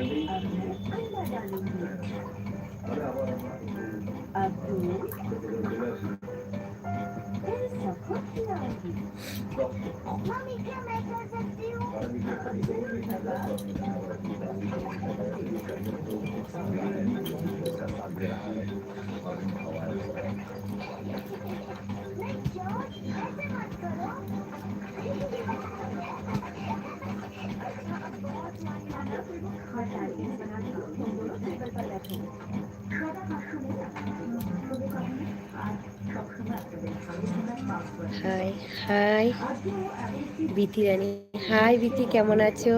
Mommy, can I go to you? Bithi Rani. Hi Bithi কেমন আছো?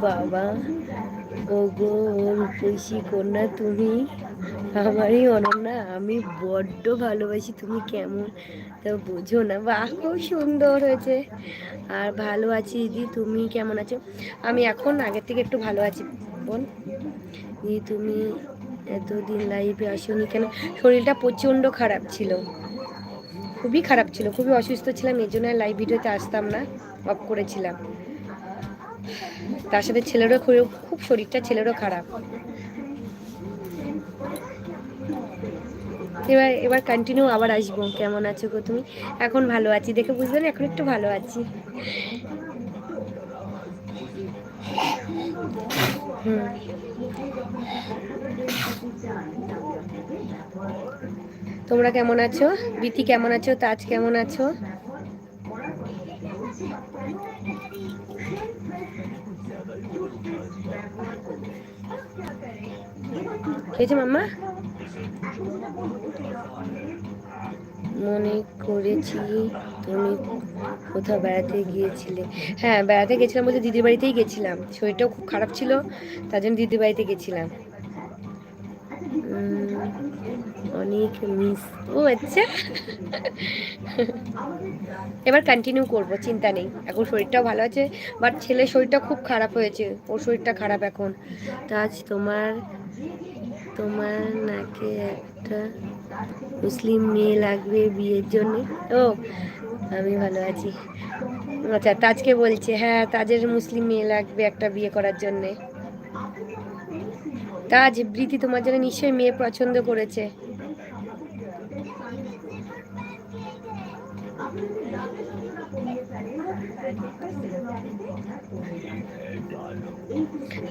বাবা, ওগো রূপসী কন্যা, তুমি আমারই অনন্যা, আমি বড্ড ভালোবাসি, তুমি কেমন? তা বোঝো না, বাহ, খুব সুন্দর হয়েছে। আর ভালো আছি দিদি, তুমি কেমন আছো? আমি এখন আগের থেকে একটু ভালো আছি, বোন। দিদি, তুমি এতদিন লাইভে আসোনি কেন? শরীরটা প্রচণ্ড খারাপ ছিল। খুবই খারাপ ছিল, খুবই অসুস্থ ছিলাম এই জন্য লাইভ ভিডিওতে আসতাম না অফ করেছিলাম। তার সাথে ছেলেরও খুব খুব শরীরটা, ছেলেরও খারাপ। এবার এবার কন্টিনিউ আবার আসব, কেমন আছো গো তুমি? এখন ভালো আছি, দেখে বুঝলে না, এখন একটু ভালো আছি। হুম। তোমরা কেমন আছো? বিথি কেমন আছো? তাজ কেমন আছো? খেয়েছো মাম্মা। মনে করেছি তুমি কোথাও বেড়াতে গিয়েছিলে। হ্যাঁ বেড়াতে গেছিলাম বলতে দিদির বাড়িতেই গেছিলাম। শরীরটাও খুব খারাপ ছিল, তার জন্য দিদির বাড়িতে গেছিলাম। অনেক মিস ও আচ্ছা। এবার কন্টিনিউ করব, চিন্তা নেই। এখন শরীরটাও ভালো আছে বাট ছেলের শরীরটা খুব খারাপ হয়েছে। ওর শরীরটা খারাপ এখন। তাজ তোমার তোমার নাকে একটা মুসলিম মেয়ে লাগবে বিয়ের জন্য? ও, আমি ভালো আছি। আচ্ছা তাজকে বলছে হ্যাঁ তাজের মুসলিম মেয়ে লাগবে একটা বিয়ে করার জন্যে। তাজ বৃতি তোমার জন্য নিশ্চয়ই মেয়ে পছন্দ করেছে।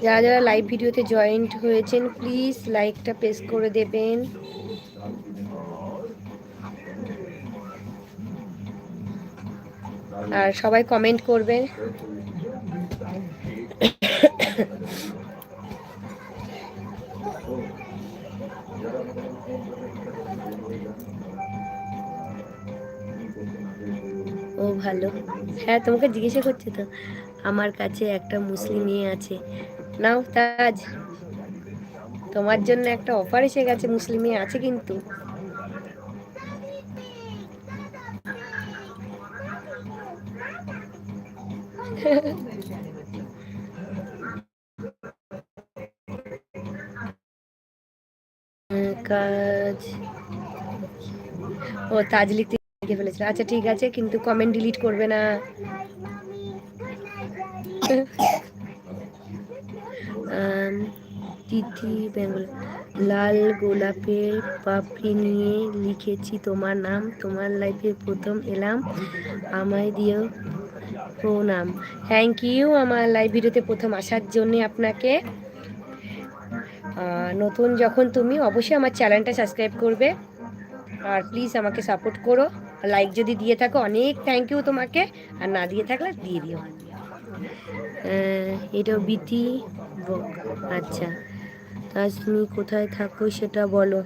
যারা যারা লাইভ ভিডিওতে জয়েন্ট হয়েছেন প্লিজ লাইকটা প্রেস করে দেবেন। আর সবাই কমেন্ট করবেন। ভালো। হ্যাঁ তোমাকে জিজ্ঞাসা করছে তো, আমার কাছে একটা মুসলিম মেয়ে আছে। নাও, তাজ। তোমার জন্য একটা অফার এসে গেছে, মুসলিম মেয়ে আছে কিন্তু। কাজ। ও, তাজ লিখতে লিখে ফেলেছিল। আচ্ছা ঠিক আছে, কিন্তু কমেন্ট ডিলিট করবে না। তিথি, বেঙ্গল। লাল গোলাপের পাপড়ি নিয়ে লিখেছি তোমার নাম, তোমার লাইফে প্রথম এলাম। আমায় দিয়েও প্রণাম। থ্যাংক ইউ আমার লাইভ ভিডিওতে প্রথম আসার জন্য আপনাকে। নতুন যখন তুমি অবশ্যই আমার চ্যানেলটা সাবস্ক্রাইব করবে। আর প্লিজ আমাকে সাপোর্ট করো। লাইক যদি দিয়ে থাকো অনেক থ্যাংক ইউ তোমাকে। আর না দিয়ে থাকলে দিয়ে দিও। এটাও বিতি বক। আচ্ছা তাজ তুমি কোথায় থাকো সেটা বলো।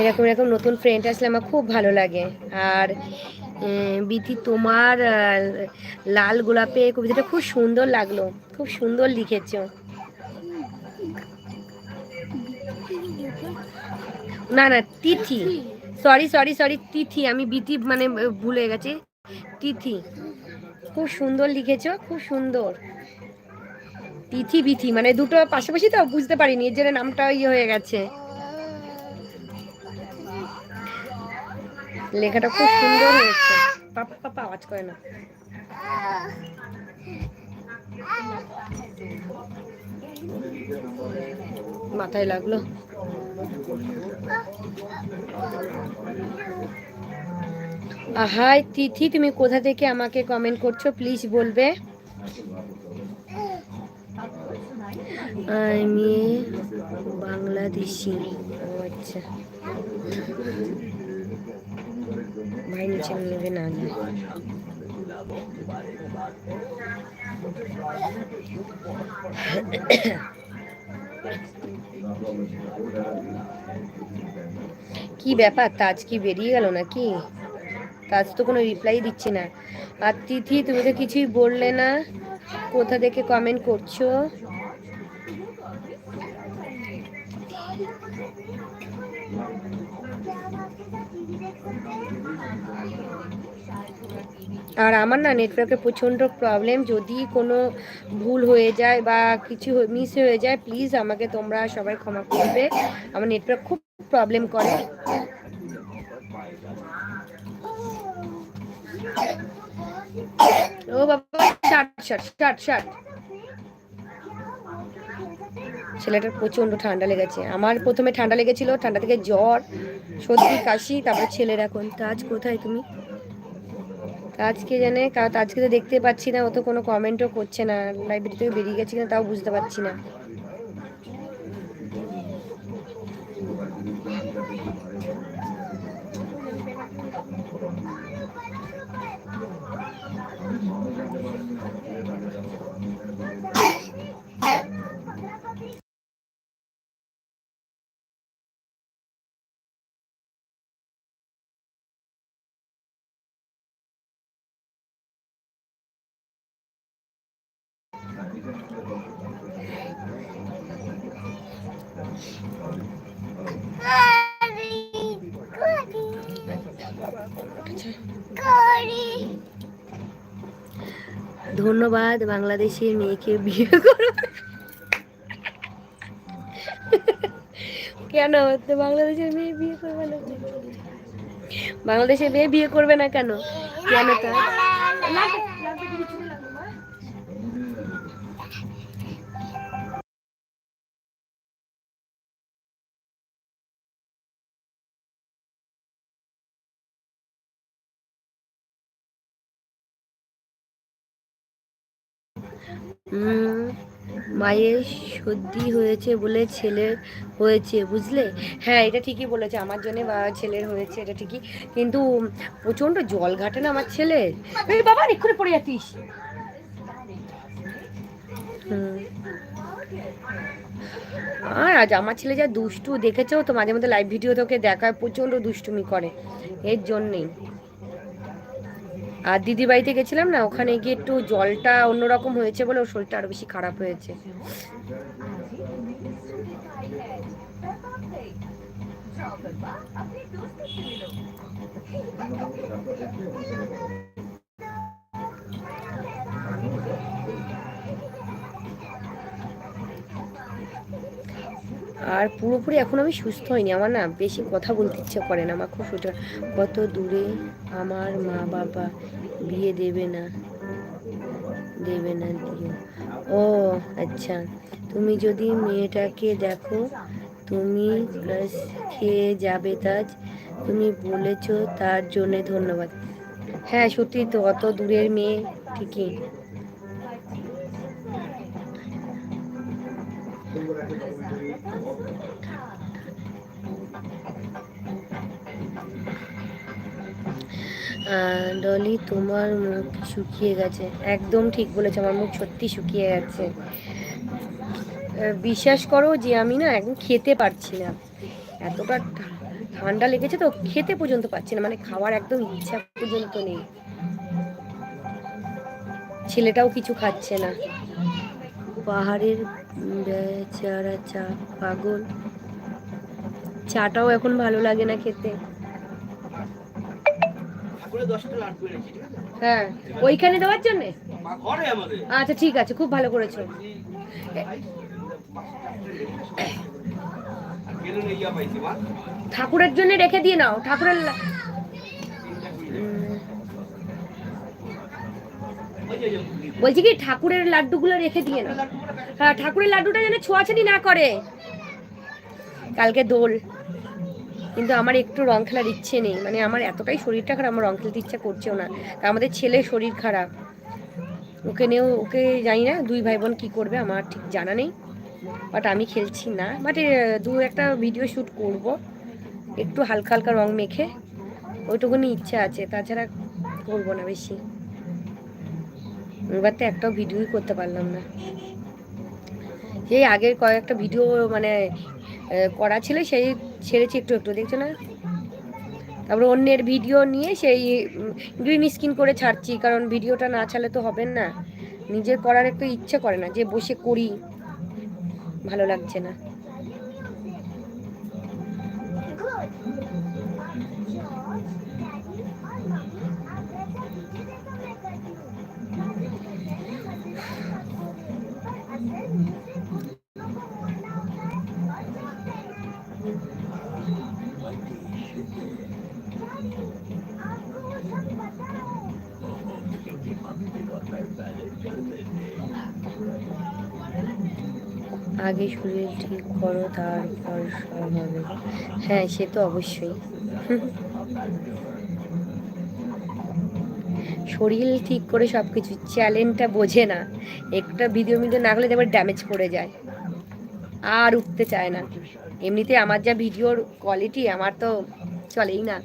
এরকম এরকম নতুন ফ্রেন্ড আসলে আমার খুব ভালো লাগে। আর বিথি তোমার লাল গোলাপে কবিতাটা খুব সুন্দর লাগল। খুব সুন্দর লিখেছো। না না, Tithi. Sorry sorry sorry Tithi. আমি বিথি মানে ভুলে গেছি। তিথি। খুব সুন্দর লিখেছো, খুব সুন্দর। তিথি বিথি মানে দুটো পাশাপাশি তো বুঝতে পারিনি, এর জন্য নামটা ইয়ে হয়ে গেছে। লেখাটা খুব সুন্দর হয়েছে। পাপা পাপা আওয়াজ করে না। মাথায় লাগল। হাই তিথি, তুমি কোথা থেকে আমাকে কমেন্ট করছ? প্লিজ বলবে। আমি বাংলাদেশি আচ্ছা। ভাই নিচে নেবে না কি ব্যাপার? তাজ কি বেরিয়ে গেল নাকি? তাজ তো কোনো রিপ্লাই দিচ্ছে না। আর তিথি, তুমি তো কিছুই বললে না। কোথা থেকে কমেন্ট করছ? আর আমার না নেটওয়ার্কের প্রচণ্ড প্রবলেম যদি কোনো ভুল হয়ে যায় বা কিছু মিস হয়ে যায় প্লিজ আমাকে তোমরা সবাই ক্ষমা করবে। আমার নেটওয়ার্ক খুব প্রবলেম করে। ও বাবা শার্ট শার্ট শার্ট শার্ট ছেলেটার প্রচণ্ড ঠান্ডা লেগেছে। আমার প্রথমে ঠান্ডা লেগেছিল, ঠান্ডা থেকে জ্বর, সর্দি, কাশি, তারপর ছেলের এখন। তাজ কোথায় তুমি? আজকে জানে আজকে তো দেখতে পাচ্ছি না, ও তো কোনো কমেন্টও করছে না। লাইব্রেরি থেকে বেরিয়ে গেছে কিনা তাও বুঝতে পারছি না। ধন্যবাদ, বাংলাদেশের মেয়েকে বিয়ে করো। কেন? বাংলাদেশের মেয়ে বিয়ে করবে না। বাংলাদেশের মেয়ে বিয়ে করবে না কেন? কেন তা মায়ের সর্দি হয়েছে বলে ছেলের হয়েছে, বুঝলে? হ্যাঁ এটা ঠিকই বলেছে, আমার জন্য ছেলের হয়েছে, এটা ঠিকই। কিন্তু প্রচণ্ড জল ঘাটে না আমার ছেলে? বাবা এক্ষুনি পড়ে যাতিস। আর আজ আমার ছেলে যা দুষ্টু, দেখেছ? তো মাঝে মধ্যে লাইভ ভিডিও তোকে দেখায়, প্রচণ্ড দুষ্টুমি করে। এর জন্যেই। আর দিদি বাড়িতে গেছিলাম না, ওখানে গিয়ে একটু জলটা অন্যরকম হয়েছে বলে ওর শরীরটা আরও বেশি খারাপ হয়েছে। আর পুরোপুরি এখন আমি সুস্থ হইনি। আমার না বেশি কথা বলতে ইচ্ছে করে না। আমার খুব সুস্থ কত দূরে আমার মা বাবা বিয়ে দেবে না দেবে না দিও। ও আচ্ছা। তুমি যদি মেয়েটাকে দেখো, তুমি খেয়ে যাবে তাজ। তুমি বলেছ তার জন্যে ধন্যবাদ। হ্যাঁ সত্যি তো, অত দূরের মেয়ে ঠিকই। ডলি তোমার মুখ শুকিয়ে গেছে। একদম ঠিক বলেছ, আমার মুখ সত্যি শুকিয়ে গেছে। বিশ্বাস করো যে আমি না একদম খেতে পারছি না। এতটা ঠান্ডা লেগেছে তো, খেতে পর্যন্ত পাচ্ছে না মানে খাওয়ার একদম ইচ্ছা পর্যন্ত নেই। ছেলেটাও কিছু খাচ্ছে না। পাহাড়ের বেচারা চা, পাগল। চাটাও এখন ভালো লাগে না খেতে ঠাকুরের দশটা লাড্ডু এনেছি ঠিক আছে হ্যাঁ ওইখানে দেওয়ার জন্য? আচ্ছা ঠিক আছে খুব ভালো করেছ। ঠাকুরের জন্য রেখে দিয়ে নাও ঠাকুরের বলছি কি ঠাকুরের লাড্ডুগুলো রেখে দিয়ে নাও। হ্যাঁ ঠাকুরের লাড্ডুটা যেন ছোঁয়াছানি না করে। কালকে দোল। কিন্তু আমার একটু রং খেলার ইচ্ছে নেই। মানে আমার এতটাই শরীরটা খারাপ, আমার রং খেলতে ইচ্ছা করছেও না। তা আমাদের ছেলে শরীর খারাপ। ওকে নিয়েও, ওকে জানি না দুই ভাই বোন কী করবে, আমার ঠিক জানা নেই। বাট আমি খেলছি না। বাট দু একটা ভিডিও শ্যুট করব। একটু হালকা হালকা রং মেখে। ওইটুকুনি ইচ্ছা আছে, তাছাড়া করব না বেশি। এবার তো একটাও ভিডিওই করতে পারলাম না। এই আগের কয়েকটা ভিডিও মানে করা ছিল, সেই ছেড়েছি একটু একটু, দেখছ না? তারপরে অন্যের ভিডিও নিয়ে সেই গ্রিন স্ক্রিন করে ছাড়ছি, কারণ ভিডিওটা না ছাড়লে তো হবে না। নিজের করার একটু ইচ্ছে করে না, যে বসে করি, ভালো লাগছে না। আগে শরীর ঠিক করো, তারপর সব হবে। হ্যাঁ সে তো অবশ্যই। শরীর ঠিক করে সব কিছু চ্যালেঞ্জটা বোঝে না। একটা ভিডিও ভিডিও না হলে এবার ড্যামেজ পড়ে যায়। আর উঠতে চায় না। এমনিতে আমার যা ভিডিওর কোয়ালিটি আমার তো চলেই না।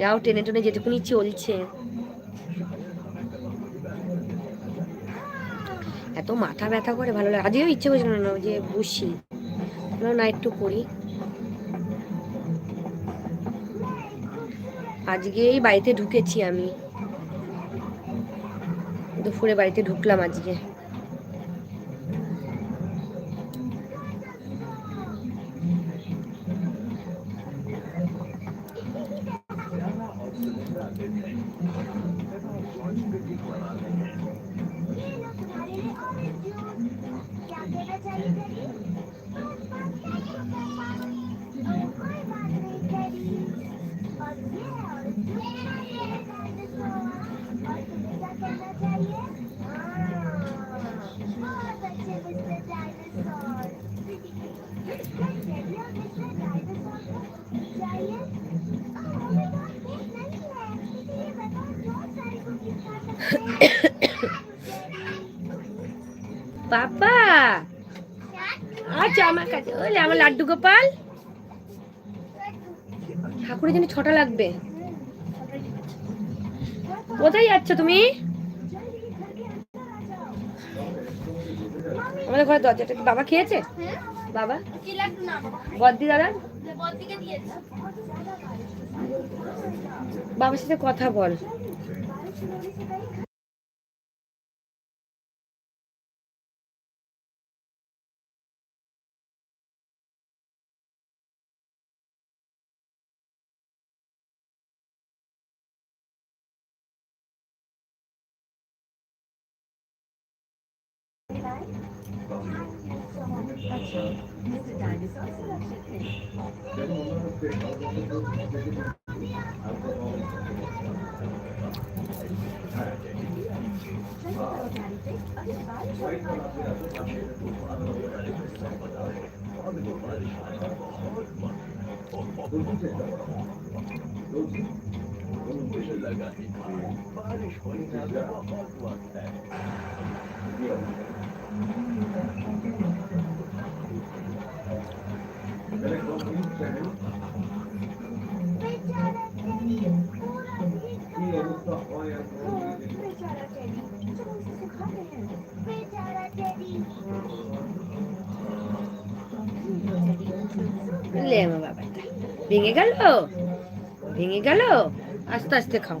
যাও টেনে টেনে যেটুকুনি চলছে। এত মাথা ব্যথা করে ভালো লাগে। আজও ইচ্ছে করছিল না যে বসি। না, একটু করি। আজকেই বাড়িতে ঢুকেছি আমি। দুপুরে বাড়িতে ঢুকলাম আজকে। আমার আমার লাড্ডু গোপাল? ঠাকুরের জন্য ছটা লাগবে। কোথায় যাচ্ছ তুমি? আমাদের ঘরে দরজাটা বাবা খেয়েছে? বাবা? বদ্দি দাদা? বাবার সাথে কথা বল। बेचारा टेडी पूरा भीग गया हाँ, बेचारा टेडी चलो उसे सिखाते हैं बेचारा टेडी লে বাবাটা। ভেঙে গেল? ভেঙে গেল? আস্তে আস্তে খাও।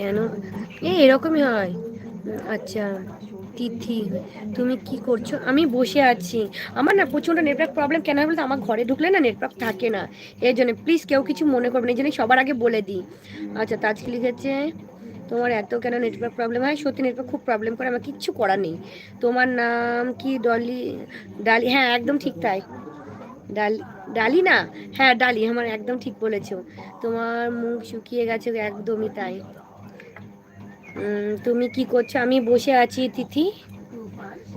কেন? এই এরকমই হয়। আচ্ছা তিথি, তুমি কি করছ? আমি বসে আছি। আমার না প্রচণ্ড নেটওয়ার্ক প্রবলেম কেন বলতো? আমার ঘরে ঢুকলে না নেটওয়ার্ক থাকে না। এই জন্য প্লিজ কেউ কিছু মনে করবে না। এই জন্য সবার আগে বলে দিই। আচ্ছা তাজকে লিখেছে, তোমার এত কেন নেটওয়ার্ক প্রবলেম হয়? সত্যি নেটওয়ার্ক খুব প্রবলেম করে। আমার কিচ্ছু করার নেই। তোমার নাম কি ডলি? ডালি হ্যাঁ একদম ঠিক তাই। ডালি ডালি না? হ্যাঁ ডালি। আমার একদম ঠিক বলেছ। তোমার মুখ শুকিয়ে গেছে, একদমই তাই। তুমি কি করছ? আমি বসে আছি, তিথি।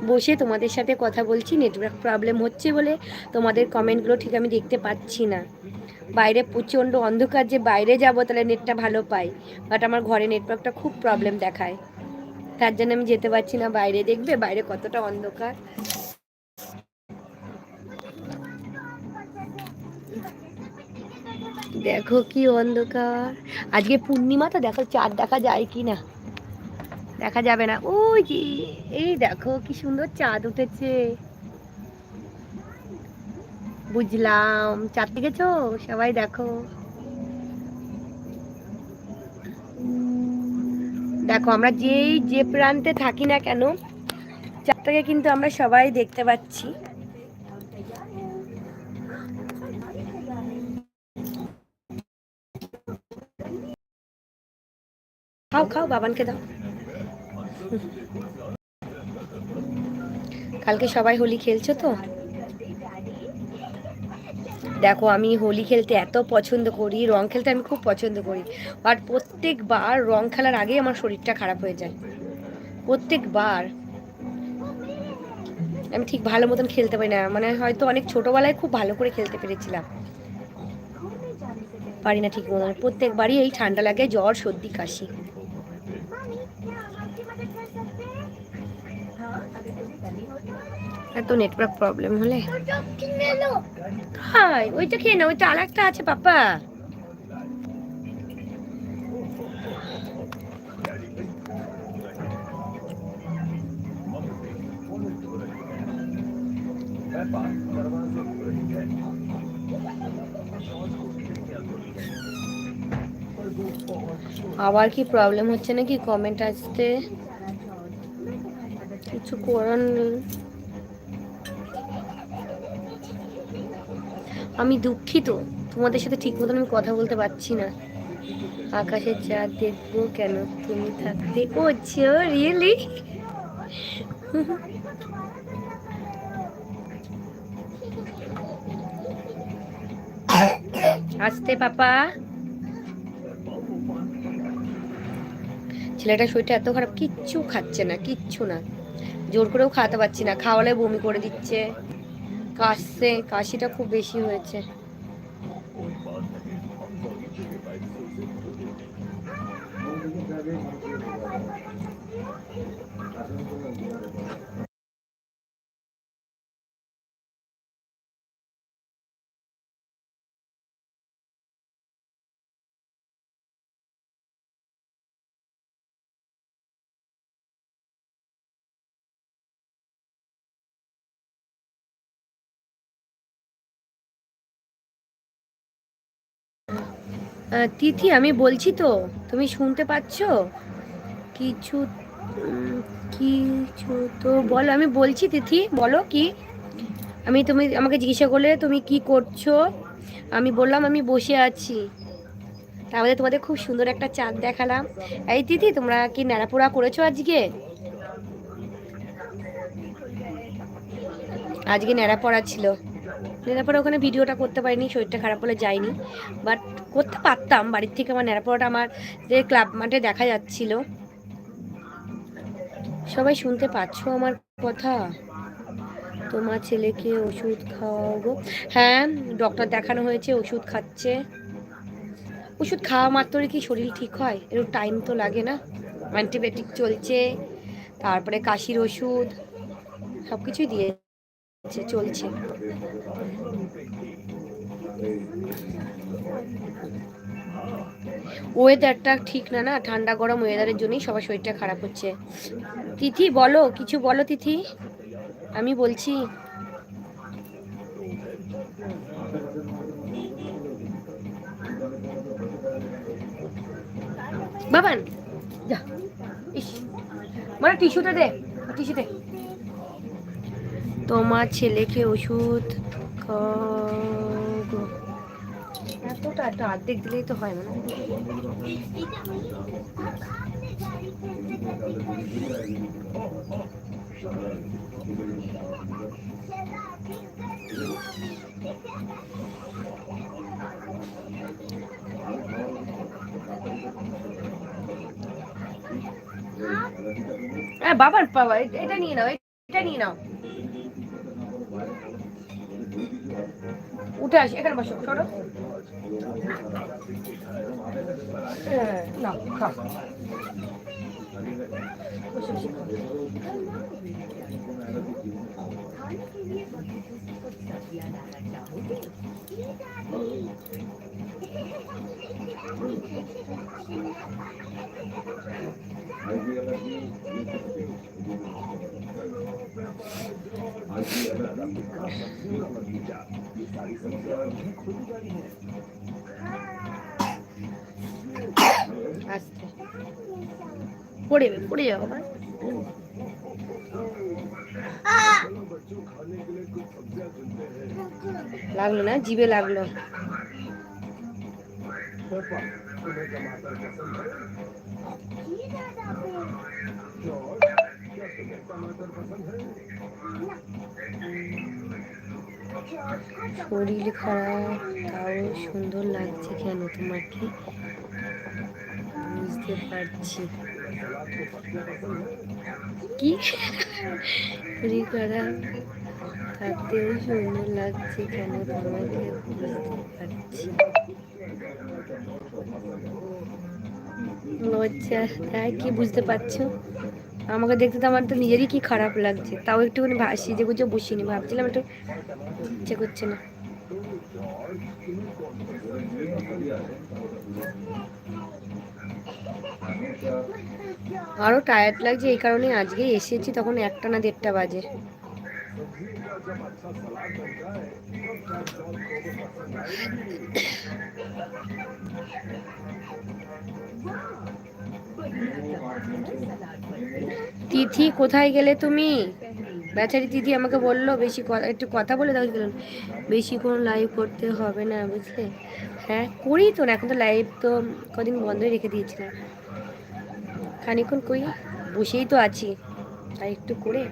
বসে তোমাদের সাথে কথা বলছি। নেটওয়ার্ক প্রবলেম হচ্ছে বলে তোমাদের কমেন্টগুলো ঠিক আমি দেখতে পাচ্ছি না। বাইরে প্রচণ্ড অন্ধকার, যে বাইরে যাব তাহলে নেটটা ভালো পাই। বাট আমার ঘরে নেটওয়ার্কটা খুব প্রবলেম দেখায়। তার জন্য আমি যেতে পারছি না। বাইরে দেখবে, বাইরে কতটা অন্ধকার। দেখো কি অন্ধকার। আজকে পূর্ণিমা তো দেখো, চাঁদ দেখা যায় কি না দেখা যাবে না। ওই যে, এই দেখো কি সুন্দর চাঁদ উঠেছে। বুঝলাম, চাঁদ দেখেছ? সবাই দেখো। দেখো, আমরা যেই যে প্রান্তে থাকি না কেন, চাঁদটাকে কিন্তু আমরা সবাই দেখতে পাচ্ছি। খাও খাও, বাবানকে দাও। কালকে সবাই হোলি খেলছো তো? দেখো, আমি হোলি খেলতে এত পছন্দ করি, রং খেলতে আমি খুব পছন্দ করি। বাট প্রত্যেকবার রং খেলার আগেই আমার শরীরটা খারাপ হয়ে যায়। প্রত্যেকবার। আমি ঠিক ভালো মতন খেলতে পারি না। মানে হয়তো অনেক ছোটবেলায় খুব ভালো করে খেলতে পেরেছিলাম। পারি না ঠিক মতন। প্রত্যেকবারই এই ঠান্ডা লাগে, জ্বর, সর্দি, কাশি। এত নেটওয়ার্ক প্রবলেম হলে? হাই, ওইটা খেয়ে না ওইটা আর একটা আছে, পাপা। আবার কি প্রবলেম হচ্ছে নাকি? কমেন্ট আসতে। কিছু করার নেই। আমি দুঃখিত। তোমাদের সাথে ঠিক মতন আমি কথা বলতে পারছি না। আকাশের চাঁদ দেখব কেন? তুমি থাকতে করছ রিয়েলি আসতে পাপা। ছেলেটার শরীরটা এত খারাপ, কিচ্ছু খাচ্ছে না, কিচ্ছু না। জোর করেও খাওয়াতে পারছি না, খাওয়ালে বমি করে দিচ্ছে। কাশছে কাশিটা খুব বেশি হয়েছে। তিথি, আমি বলছি তো, তুমি শুনতে পাচ্ছ? কিছু কিছু তো বলো, আমি বলছি তিথি, বলো কি? আমি তুমি, আমাকে জিজ্ঞাসা করলে তুমি কি করছ? আমি বললাম, আমি বসে আছি। তাহলে তোমাদের খুব সুন্দর একটা চাঁদ দেখালাম। এই তিথি, তোমরা কি ন্যাড়াপোড়া করেছ আজকে? আজকে ন্যাড়াপড়া ছিল। ন্যাড়াপড়া ওখানে ভিডিওটা করতে পারিনি, শরীরটা খারাপ হলে যাইনি। বাট করতে পারতাম, বাড়ির থেকে আমার ন্যাড়াপড়াটা আমার যে ক্লাব মাঠে দেখা যাচ্ছিল। সবাই শুনতে পাচ্ছো আমার কথা? তোমার ছেলেকে ওষুধ খাওয়াবো হ্যাঁ ডক্টর দেখানো হয়েছে, ওষুধ খাচ্ছে। ওষুধ খাওয়া মাত্রই কি শরীর ঠিক হয়? একটু টাইম তো লাগে না। অ্যান্টিবায়োটিক চলছে, তারপরে কাশির ওষুধ সব কিছুই দিয়েছে। চলছে। ওয়েদারটা ঠিক না না, ঠান্ডা গরম ওয়েদারের জন্যই সবার শরীরটা খারাপ হচ্ছে। তিথি, বলো, কিছু বলো তিথি? আমি বলছি। বাবান, যা, ইস মানে টিস্যুটা দে টিস্যু দে তোমার ছেলেকে ওষুধ। এতটা একটা অর্ধেক দিলেই তো হয় মানে বাবার, বাবা এটা নিয়ে নাও, এটা নিয়ে নাও উঠে আসি এখানে বসো সরো হ্যাঁ, নাও খাও বসে বসে খাও। আস্তে পড়ে যাবে পড়ে যাব আমার লাগল না জিভে লাগল শরীর খারাপ, তাও সুন্দর লাগছে কেন তোমাকে। বুঝতে পারছি। কি? শরীর খারাপ, থাকতেও সুন্দর লাগছে কেন তোমাকে, বুঝতে পারছি। আচ্ছা হ্যাঁ কি বুঝতে পারছ? আমাকে দেখতে তো আমার তো নিজেরই কি খারাপ লাগছে। তাও একটুখানি সেজে গুজে বসিনি ভাবছিলাম একটু ইচ্ছে করছে না। আরও টায়ার্ড লাগছে। এই কারণে আজকে এসেছি তখন একটা না দেড়টা বাজে। তিথি কোথায় গেলে তুমি? বেচারি দিদি আমাকে বলল, বেশি একটু কথা বলে দাও গেলেন বেশিক্ষণ লাইভ করতে হবে না, বুঝলে? হ্যাঁ করি তো না, এখন তো লাইভ তো কদিন বন্ধই রেখে দিয়েছিলাম। খানিক্ষণ করি, বসেই তো আছি। আর একটু করে।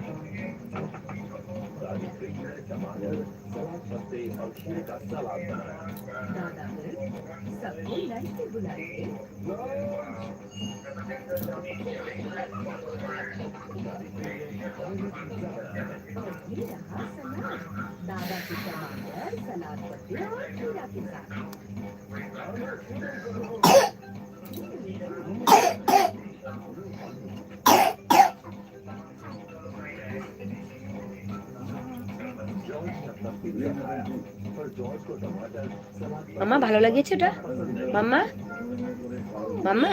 মামা ভালো লাগিয়েছে ওটা? মাম্মা? মাম্মা?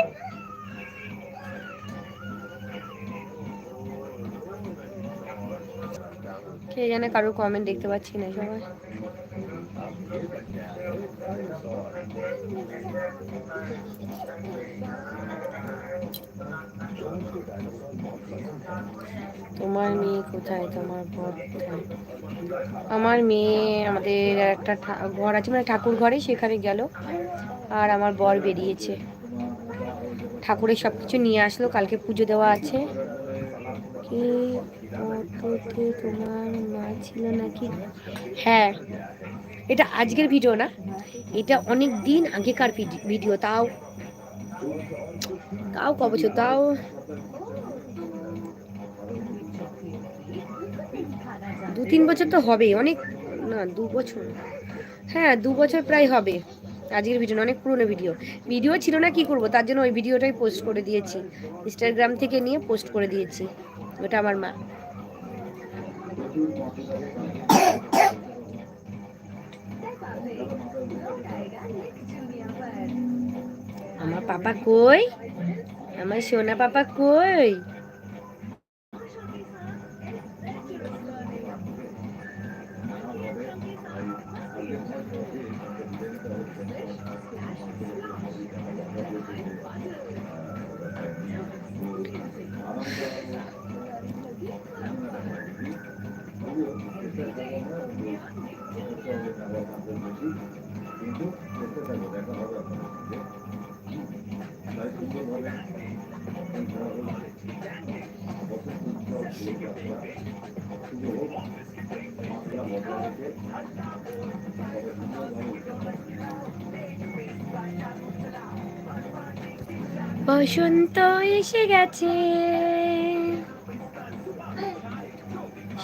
কে জানে কারোর কমেন্ট দেখতে পাচ্ছি না সবাই। তোমার মেয়ে কোথায়? তোমার কোথায়? আমার মেয়ে আমাদের একটা ঘর আছে মানে ঠাকুর ঘরে সেখানে গেল আর আমার বর বেরিয়েছে। ঠাকুরের সব কিছু নিয়ে আসলো, কালকে পুজো দেওয়া আছে। কি তোমার মা ছিল নাকি হ্যাঁ এটা আজকের ভিডিও না এটা অনেক দিন আগেকার ভিডি- ভিডিও? তাও তাও ক বছর তাও দু তিন বছর তো হবে অনেক, না, দু বছর হ্যাঁ দু বছর প্রায় হবে। আজকের ভিডিও অনেক পুরনো ভিডিও। ভিডিও ছিল না কি করব, তার জন্য ওই ভিডিওটাই পোস্ট করে দিয়েছি ইনস্টাগ্রাম থেকে নিয়ে পোস্ট করে দিয়েছি। ওটা আমার মা আমার পাপা কই আমার সোনা পাপা কই বসন্ত এসে গেছে।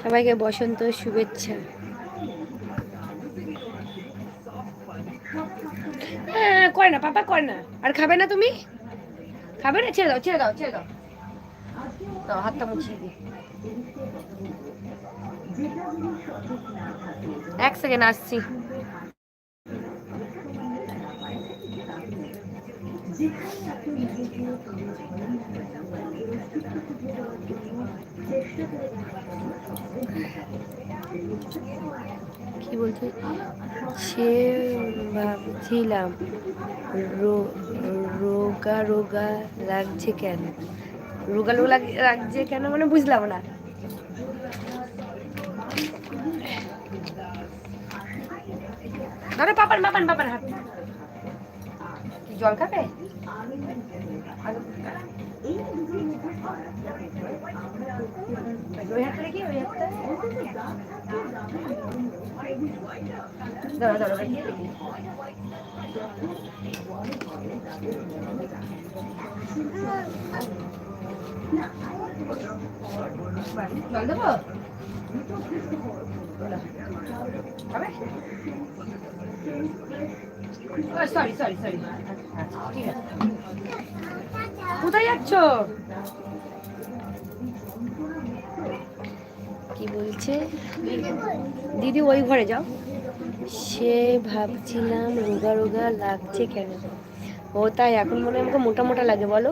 সবাইকে বসন্ত শুভেচ্ছা। হ্যাঁ করে না, পাপা, করে না। আর খাবে না তুমি? খাবে না? ছেড়ে দাও ছেড়ে দাও ছেড়ে দাও। দাও, হাতটা মুছিয়ে দিই। এক সেকেন্ড আসছি। কি বলতে সে ভাবছিলাম রোগা রোগা লাগছে কেন? রোগা রোগা লাগছে কেন মানে বুঝলাম না। পাপান পাপান পাপান হাত জল খাবে? ওই হাতটা রেখে ওই হাতটা সরি সরি সরি কোথায় যাচ্ছ? কি বলছে? দিদি ওই ঘরে যাও। সে ভাবছিলাম রোগা রোগা লাগছে কেন? ও তাই এখন মনে আমাকে মোটা মোটা লাগে, বলো।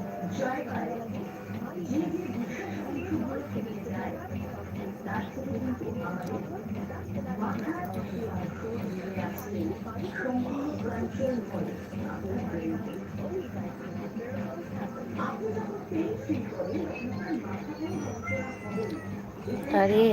আরে